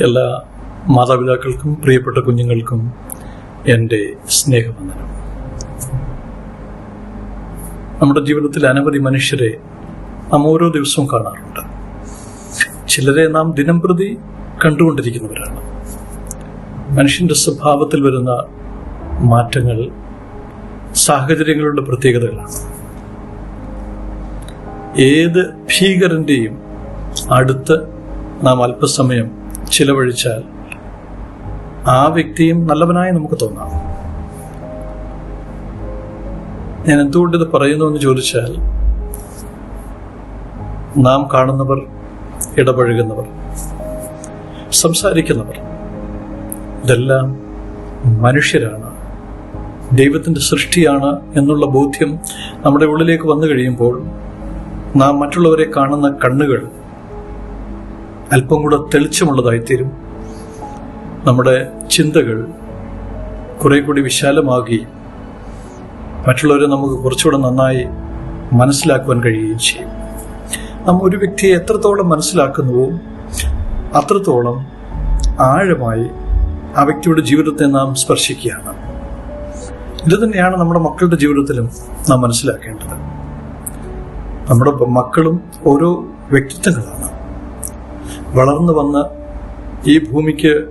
എല്ലാ മാതാപിതാക്കൾക്കും പ്രിയപ്പെട്ട കുഞ്ഞുങ്ങൾക്കും എന്റെ സ്നേഹവന്ദനം. നമ്മുടെ ജീവിതത്തിൽ അനവധി മനുഷ്യരെ നാം ഓരോ ദിവസവും കാണാറുണ്ട്. ചിലരെ നാം ദിനംപ്രതി കണ്ടുകൊണ്ടിരിക്കുന്നവരാണ്. മനുഷ്യന്റെ സ്വഭാവത്തിൽ വരുന്ന മാറ്റങ്ങൾ സാഹചര്യങ്ങളുടെ പ്രത്യേകതകളാണ്. ഏത് ഭീകരന്റെയും അടുത്ത് നാം അല്പസമയം ചിലവഴിച്ചാൽ ആ വ്യക്തിയും നല്ലവനായി നമുക്ക് തോന്നാം. ഞാൻ എന്തുകൊണ്ട് ഇത് പറയുന്നു എന്ന് ചോദിച്ചാൽ നാം കാണുന്നവർ ഇടപഴകുന്നവർ സംസാരിക്കുന്നവർ ഇതെല്ലാം മനുഷ്യരാണ് ദൈവത്തിന്റെ സൃഷ്ടിയാണ് എന്നുള്ള ബോധ്യം നമ്മുടെ ഉള്ളിലേക്ക് വന്നു കഴിയുമ്പോൾ നാം മറ്റുള്ളവരെ കാണുന്ന കണ്ണുകൾ അല്പം കൂടെ തെളിച്ചമുള്ളതായിത്തീരും നമ്മുടെ ചിന്തകൾ കുറെ കൂടി വിശാലമാകുകയും മറ്റുള്ളവരെ നമുക്ക് കുറച്ചുകൂടെ നന്നായി മനസ്സിലാക്കുവാൻ കഴിയുകയും ചെയ്യും. നാം ഒരു വ്യക്തിയെ എത്രത്തോളം മനസ്സിലാക്കുന്നുവോ അത്രത്തോളം ആഴമായി ആ വ്യക്തിയുടെ ജീവിതത്തെ നാം സ്പർശിക്കുകയാണ്. ഇത് തന്നെയാണ് നമ്മുടെ മക്കളുടെ ജീവിതത്തിലും നാം മനസ്സിലാക്കേണ്ടത്. നമ്മുടെ മക്കളും ഓരോ വ്യക്തിത്വങ്ങളാണ്. വളർന്നു വന്ന് ഈ ഭൂമിക്ക്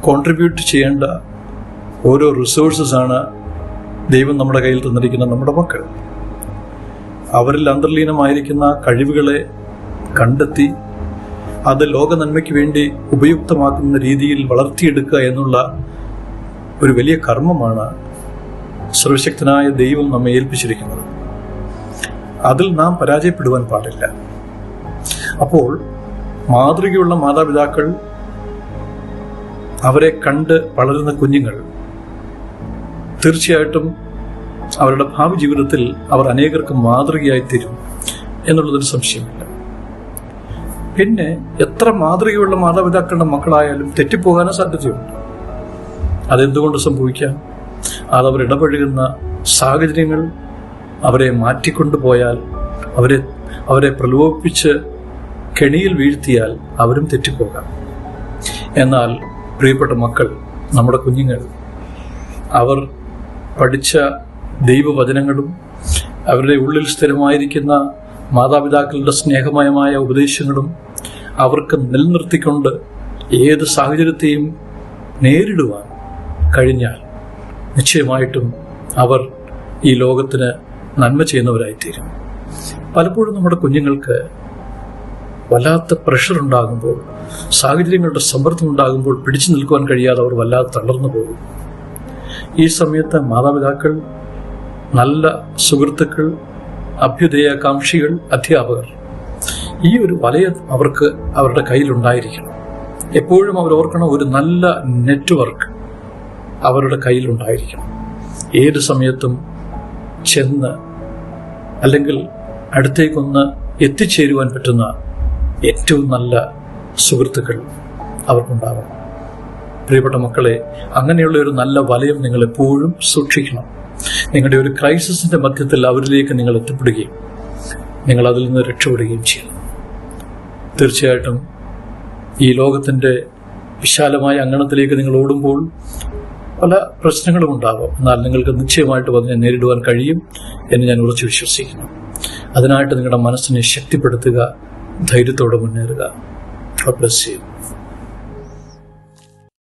കോൺട്രിബ്യൂട്ട് ചെയ്യേണ്ട ഓരോ റിസോഴ്സസാണ് ദൈവം നമ്മുടെ കയ്യിൽ തന്നിരിക്കുന്ന നമ്മുടെ മക്കൾ. അവരിൽ അന്തർലീനമായിരിക്കുന്ന കഴിവുകളെ കണ്ടെത്തി അത് ലോക നന്മയ്ക്ക് വേണ്ടി ഉപയുക്തമാക്കുന്ന രീതിയിൽ വളർത്തിയെടുക്കുക എന്നുള്ള ഒരു വലിയ കർമ്മമാണ് സർവശക്തനായ ദൈവം നമ്മെ ഏൽപ്പിച്ചിരിക്കുന്നത്. അതിൽ നാം പരാജയപ്പെടുവാൻ പാടില്ല. അപ്പോൾ മാതൃകയുള്ള മാതാപിതാക്കൾ അവരെ കണ്ട് വളരുന്ന കുഞ്ഞുങ്ങൾ. തീർച്ചയായിട്ടും അവരുടെ ഭാവി ജീവിതത്തിൽ അവർ അനേകർക്ക് മാതൃകയായി തീരും എന്നുള്ളതൊരു സംശയമില്ല പിന്നെ എത്ര മാതൃകയുള്ള മാതാപിതാക്കളുടെ മക്കളായാലും തെറ്റിപ്പോകാനും സാധ്യതയുണ്ട്. അതെന്തുകൊണ്ട് സംഭവിക്കാം? അതവർ ഇടപഴകുന്ന സാഹചര്യങ്ങൾ അവരെ മാറ്റിക്കൊണ്ടുപോയാൽ അവരെ അവരെ പ്രലോഭിപ്പിച്ച് കെണിയിൽ വീഴ്ത്തിയാൽ അവരും തെറ്റിപ്പോകാം. എന്നാൽ പ്രിയപ്പെട്ട മക്കൾ നമ്മുടെ കുഞ്ഞുങ്ങൾ അവർ പഠിച്ച ദൈവവചനങ്ങളും അവരുടെ ഉള്ളിൽ സ്ഥിരമായിരിക്കുന്ന മാതാപിതാക്കളുടെ സ്നേഹമയമായ ഉപദേശങ്ങളും അവർക്ക് നിലനിർത്തിക്കൊണ്ട് ഏത് സാഹചര്യത്തെയും നേരിടുവാൻ കഴിഞ്ഞാൽ നിശ്ചയമായിട്ടും അവർ ഈ ലോകത്തിന് നന്മ ചെയ്യുന്നവരായിത്തീരും. പലപ്പോഴും നമ്മുടെ കുഞ്ഞുങ്ങൾക്ക് വല്ലാത്ത പ്രഷർ ഉണ്ടാകുമ്പോൾ സാഹചര്യങ്ങളുടെ സമ്മർദ്ദം ഉണ്ടാകുമ്പോൾ പിടിച്ചു നിൽക്കുവാൻ കഴിയാതെ അവർ വല്ലാതെ തളർന്നു പോകും. ഈ സമയത്ത് മാതാപിതാക്കൾ നല്ല സുഹൃത്തുക്കൾ അഭ്യുദയാകാംക്ഷികൾ അധ്യാപകർ ഈ ഒരു വലയം അവർക്ക് അവരുടെ കയ്യിലുണ്ടായിരിക്കണം എപ്പോഴും അവർ ഓർക്കണം ഒരു നല്ല നെറ്റ്വർക്ക് അവരുടെ കയ്യിലുണ്ടായിരിക്കണം ഏത് സമയത്തും ചെന്ന് അല്ലെങ്കിൽ അടുത്തേക്കൊന്ന് എത്തിച്ചേരുവാൻ പറ്റുന്ന ഏറ്റവും നല്ല സുഹൃത്തുക്കൾ അവർക്കുണ്ടാവണം. പ്രിയപ്പെട്ട മക്കളെ അങ്ങനെയുള്ള ഒരു നല്ല വലയം നിങ്ങൾ എപ്പോഴും സൂക്ഷിക്കണം. നിങ്ങളുടെ ഒരു ക്രൈസിസിന്റെ മധ്യത്തിൽ അവരിലേക്ക് നിങ്ങൾ എത്തിപ്പെടുകയും നിങ്ങൾ അതിൽ നിന്ന് രക്ഷപ്പെടുകയും ചെയ്യണം. തീർച്ചയായിട്ടും ഈ ലോകത്തിന്റെ വിശാലമായ അങ്കണത്തിലേക്ക് നിങ്ങൾ ഓടുമ്പോൾ പല പ്രശ്നങ്ങളും ഉണ്ടാകും എന്നാൽ നിങ്ങൾക്ക് നിശ്ചയമായിട്ട് അതിനെ നേരിടുവാൻ കഴിയും എന്ന് ഞാൻ ഉറച്ചു വിശ്വസിക്കുന്നു. അതിനായിട്ട് നിങ്ങളുടെ മനസ്സിനെ ശക്തിപ്പെടുത്തുക ധൈര്യത്തോടെ മുന്നേറുക ബ്ലസ് ചെയ്യും.